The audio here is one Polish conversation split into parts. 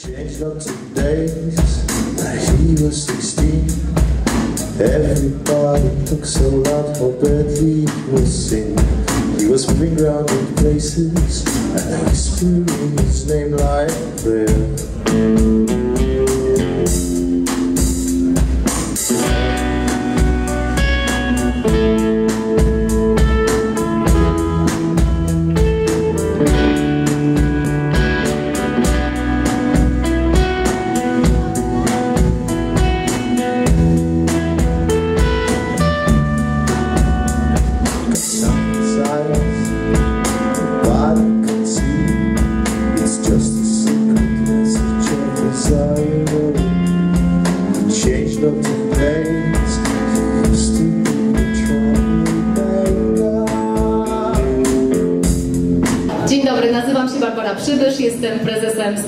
Changed not two days that he was 16. Everybody took so loud how badly he was sing. He was moving around in places and whispering his name like prayer.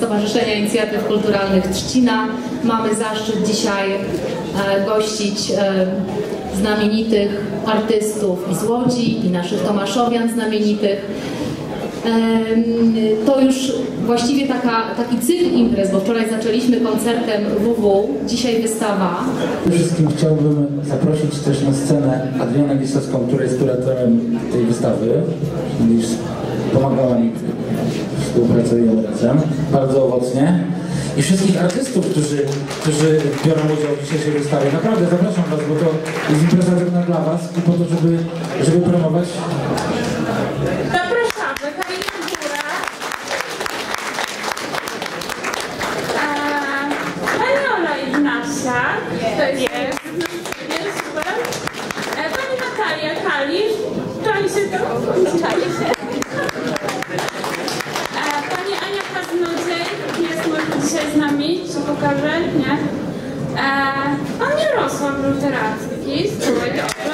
Stowarzyszenia Inicjatyw Kulturalnych Trzcina. Mamy zaszczyt dzisiaj e, gościć e, znamienitych artystów i z Łodzi, i naszych Tomaszowian znamienitych. To już właściwie taka, taki cykl imprez, bo wczoraj zaczęliśmy koncertem WW, dzisiaj wystawa. Przede wszystkim chciałbym zaprosić też na scenę Adrianę Gisowską, która jest kuratorem tej wystawy. Gdyż pomagała mi, współpracujemy razem, bardzo owocnie. I wszystkich artystów, którzy, którzy biorą udział w dzisiejszej wystawie. Naprawdę zapraszam Was, bo to jest impreza dla Was i po to, żeby, żeby promować Zapraszamy, Karina Góra. Eee, Pani Ola Ignasiak. To jest, jest. jest super. Eee, Pani Natalia Kalisz. Czali się to? Czali się. Eee, Pani Ania Kaznudziej jest może dzisiaj z nami. Czy pokażę? Nie. Eee, Pan Jarosław Luteracki. Słuchaj, dobrze.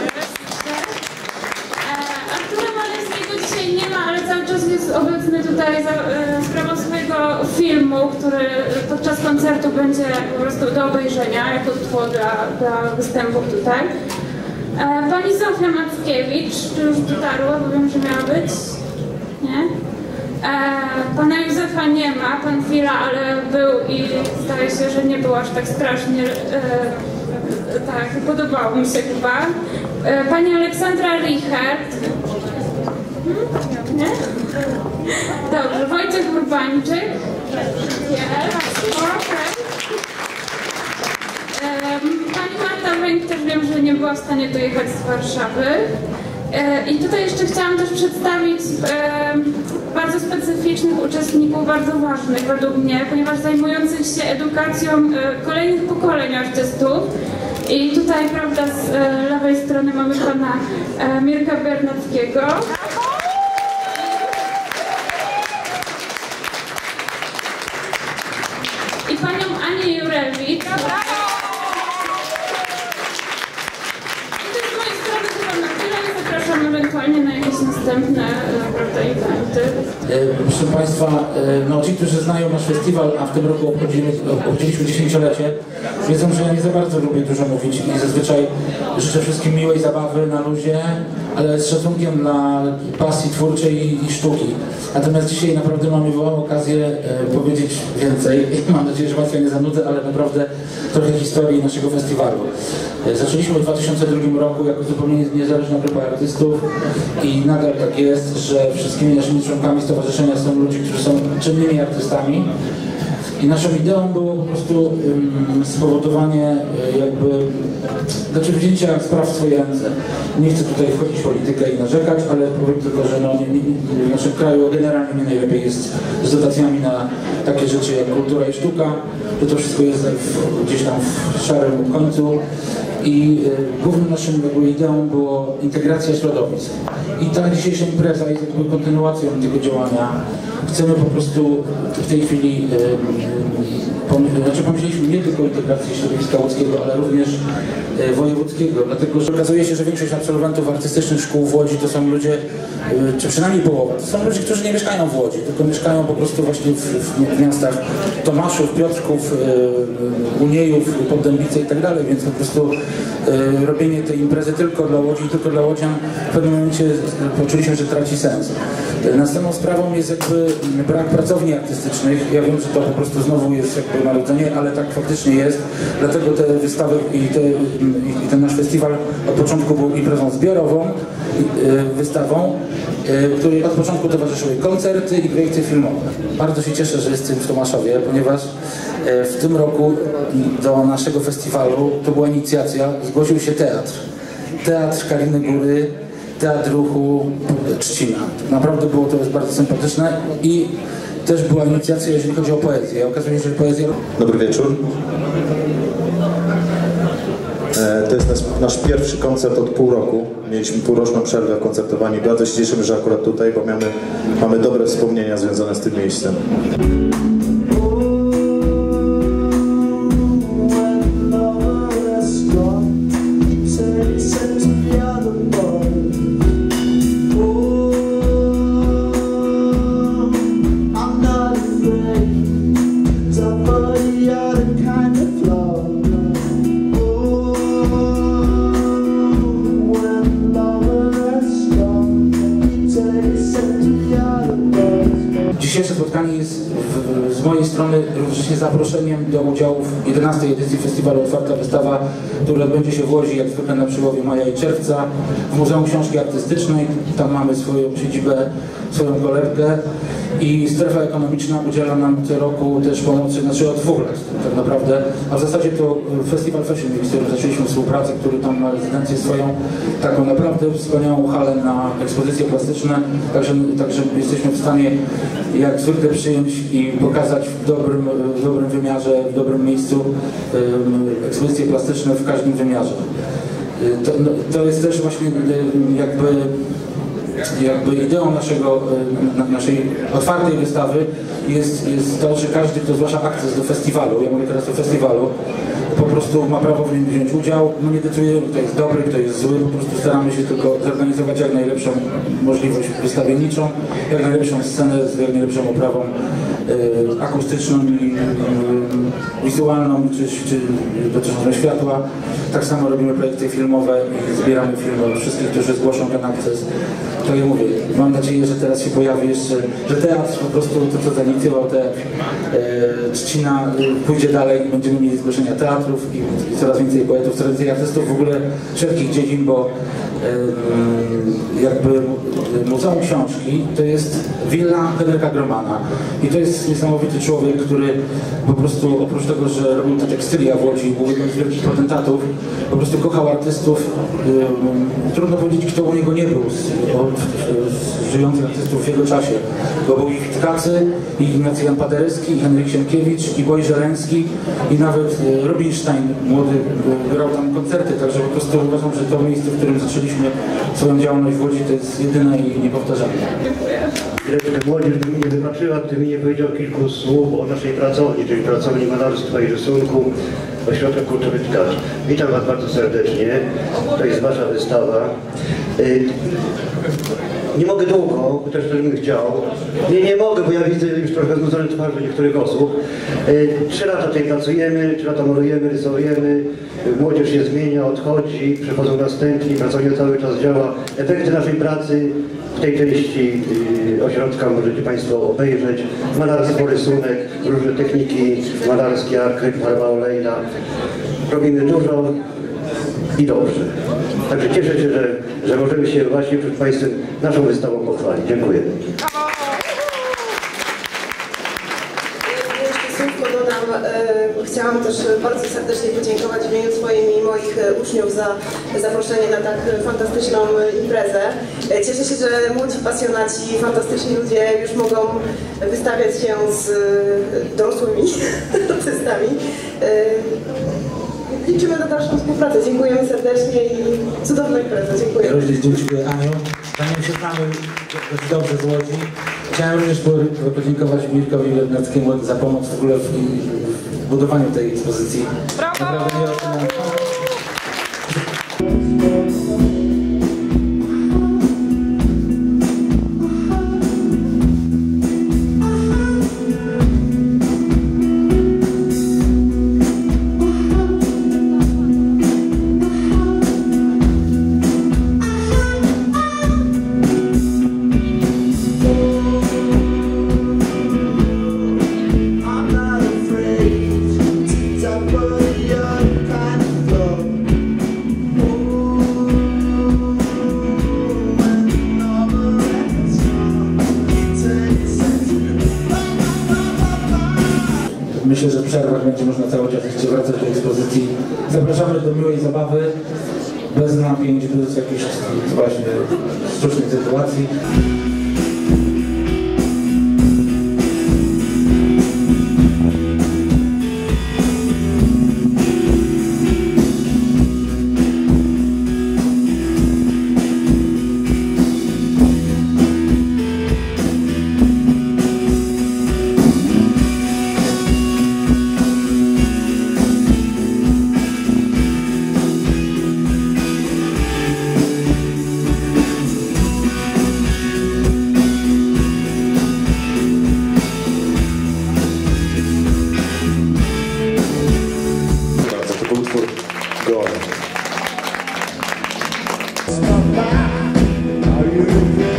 E, Artura Maleskiego dzisiaj nie ma, ale cały czas jest obecny tutaj za e, sprawą swojego filmu, który podczas koncertu będzie po prostu do obejrzenia, jako tło dla, dla występów tutaj. E, Pani Zofia Mackiewicz, czy już dotarła, bo wiem, że miała być? Nie? E, Pana Józefa nie ma, pan Fila, ale był i zdaje się, że nie był aż tak strasznie e, tak, podobało mi się chyba. Pani Aleksandra Richert. Dobrze, Wojciech Urbańczyk. Em, Pani Marta Węg też wiem, że nie była w stanie dojechać z Warszawy. E, I tutaj jeszcze chciałam też przedstawić bardzo specyficznych uczestników, bardzo ważnych według mnie, ponieważ zajmujących się edukacją e, kolejnych pokoleń artystów. I tutaj, prawda, z e, lewej strony mamy pana Mirka Bernackiego. I panią Anię Jurewicz. I to z mojej strony chyba na tyle. Zapraszam ewentualnie na jakieś następne e, prawda, eventy. E, Proszę Państwa, e, no ci, którzy znają nasz festiwal, a w tym roku obchodzimy, obchodziliśmy dziesięciolecie, wiedzą, że ja nie za bardzo lubię dużo mówić i zazwyczaj życzę wszystkim miłej zabawy na luzie, ale z szacunkiem dla pasji twórczej i, sztuki. Natomiast dzisiaj naprawdę mamy wyłamą okazję e, powiedzieć więcej mam nadzieję, że Państwa nie zanudzę, ale naprawdę trochę historii naszego festiwalu. E, Zaczęliśmy w 2002 roku jako zupełnie niezależna grupa artystów i nadal tak jest, że wszystkimi naszymi członkami stowarzyszenia są ludzie, którzy są czynnymi artystami. I naszą ideą było po prostu ym, spowodowanie y, jakby, znaczy wzięcia spraw w swoje ręce. Nie chcę tutaj wchodzić w politykę i narzekać, ale powiem tylko, że no, nie, nie, w naszym kraju generalnie nie najlepiej jest z dotacjami na takie rzeczy jak kultura i sztuka, że to wszystko jest w, gdzieś tam w szarym końcu. I główną naszą jakby ideą było integracja środowisk. I ta dzisiejsza impreza jest jakby kontynuacją tego działania. Chcemy po prostu w tej chwili, y, pom- znaczy pomyśleliśmy nie tylko o integracji środowiska łódzkiego, ale również y, wojewódzkiego, dlatego że okazuje się, że większość absolwentów artystycznych szkół w Łodzi to są ludzie, czy przynajmniej połowa, to są ludzie, którzy nie mieszkają w Łodzi, tylko mieszkają po prostu właśnie w, w miastach Tomaszów, Piotrków, Uniejów, Poddębice i tak dalej, więc po prostu robienie tej imprezy tylko dla Łodzi i tylko dla Łodzian w pewnym momencie poczuliśmy, że traci sens. Y, Następną sprawą jest jakby brak pracowni artystycznych. Ja wiem, że to po prostu znowu jest jakby marudzenie, ale tak faktycznie jest. Dlatego te wystawy i, te, i ten nasz festiwal od początku był imprezą zbiorową, y, wystawą, której od początku towarzyszyły koncerty i projekcje filmowe. Bardzo się cieszę, że jestem w Tomaszowie, ponieważ y, w tym roku do naszego festiwalu, to była inicjacja, zgłosił się teatr. Teatr Kaliny Góry, Teatr Ruchu Trzcina. Naprawdę było to jest bardzo sympatyczne i też była inicjacja, jeżeli chodzi o poezję. Okazuje się, że poezja Dobry wieczór. Jest nasz, nasz pierwszy koncert od pół roku. Mieliśmy półroczną przerwę w koncertowaniu. Bardzo się cieszymy, że akurat tutaj, bo mamy, mamy dobre wspomnienia związane z tym miejscem. 11 edycji festiwalu Otwarta Wystawa, który odbędzie się w Łodzi jak zwykle na przełowie maja i czerwca w Muzeum Książki Artystycznej. Tam mamy swoją siedzibę, swoją kolebkę i strefa ekonomiczna udziela nam tym roku też pomocy, znaczy od dwóch lat tak naprawdę, a w zasadzie to Festiwal Fashion Week, z którym zaczęliśmy współpracę, który tam ma rezydencję swoją, taką naprawdę wspaniałą halę na ekspozycje plastyczne, także, także jesteśmy w stanie jak zwykle przyjąć i pokazać w dobrym, w dobrym wymiarze, w dobrym miejscu ekspozycje plastyczne w każdym wymiarze. Y, To, no, to jest też właśnie y, jakby jakby ideą naszego, na- naszej otwartej wystawy jest, jest to, że każdy, kto zgłasza akces do festiwalu, ja mówię teraz o festiwalu, po prostu ma prawo w nim wziąć udział. My nie decydujemy, kto jest dobry, kto jest zły, po prostu staramy się tylko zorganizować jak najlepszą możliwość wystawienniczą, jak najlepszą scenę z jak najlepszą oprawą y, akustyczną i wizualną, czy, czy dotyczącą światła. Tak samo robimy projekty filmowe i zbieramy filmy od wszystkich, którzy zgłoszą ten akces. To ja mówię, mam nadzieję, że teraz się pojawi jeszcze, że teatr po prostu to, co zainicjował teatr e, Trzcina y, pójdzie dalej będziemy mieli zgłoszenia teatrów i, i coraz więcej poetów, coraz więcej artystów w ogóle wszelkich dziedzin, bo e, jakby Muzeum Książki to jest willa Henryka Gromana i to jest niesamowity człowiek, który po prostu oprócz tego, że robił te tekstylia w Łodzi, był jednym z wielkich potentatów, po prostu kochał artystów. Ym, trudno powiedzieć, kto u niego nie był z, od, z żyjących artystów w jego czasie, bo był ich Tkacy, i Ignacy Jan Paderewski, Henryk Sienkiewicz, i Boj Żeleński, i nawet y, Rubinstein, młody, y, grał tam koncerty, także po prostu uważam, że to miejsce, w którym zaczęliśmy swoją działalność w Łodzi, to jest jedyne i niepowtarzalne. Chwileczkę młodzież by mi nie wybaczyła, gdybym nie powiedział kilku słów o naszej pracowni, czyli pracowni malarstwa i rysunku Ośrodka Kultury Tkacz. Witam Was bardzo serdecznie. To jest Wasza wystawa. Nie mogę długo, chociaż też bym chciał. Nie, nie mogę, bo ja widzę już trochę znudzone twarze niektórych osób. Y, Trzy lata tutaj pracujemy, trzy lata malujemy, rysujemy. Młodzież się zmienia, odchodzi, przychodzą następni, pracownia cały czas działa. Efekty naszej pracy w tej części y, ośrodka możecie Państwo obejrzeć. Malarstwo, rysunek, różne techniki malarskie, akryl, farba olejna. Robimy dużo i dobrze. Także cieszę się, że, że możemy się właśnie przed Państwem naszą wystawą pochwalić. Dziękuję. E, Chciałam też bardzo serdecznie podziękować w imieniu swoim i moich uczniów za zaproszenie na tak fantastyczną imprezę. E, Cieszę się, że młodzi pasjonaci, fantastyczni ludzie już mogą wystawiać się z e, dorosłymi artystami. Liczymy na dalszą współpracę. Dziękujemy serdecznie i cudowna impreza. Ja Dziękuję. również dziękuję Aniu. Zanim się znamy dość dobrze z Łodzi, chciałem również po- podziękować Mirkowi Wernackiemu za pomoc w ogóle w, budowaniu tej ekspozycji. Naprawdę nie będzie można cały czas jeszcze wracać do ekspozycji. Zapraszamy do miłej zabawy, bez napięć, bez jakichś właśnie sztucznych sytuacji. stop by. Are you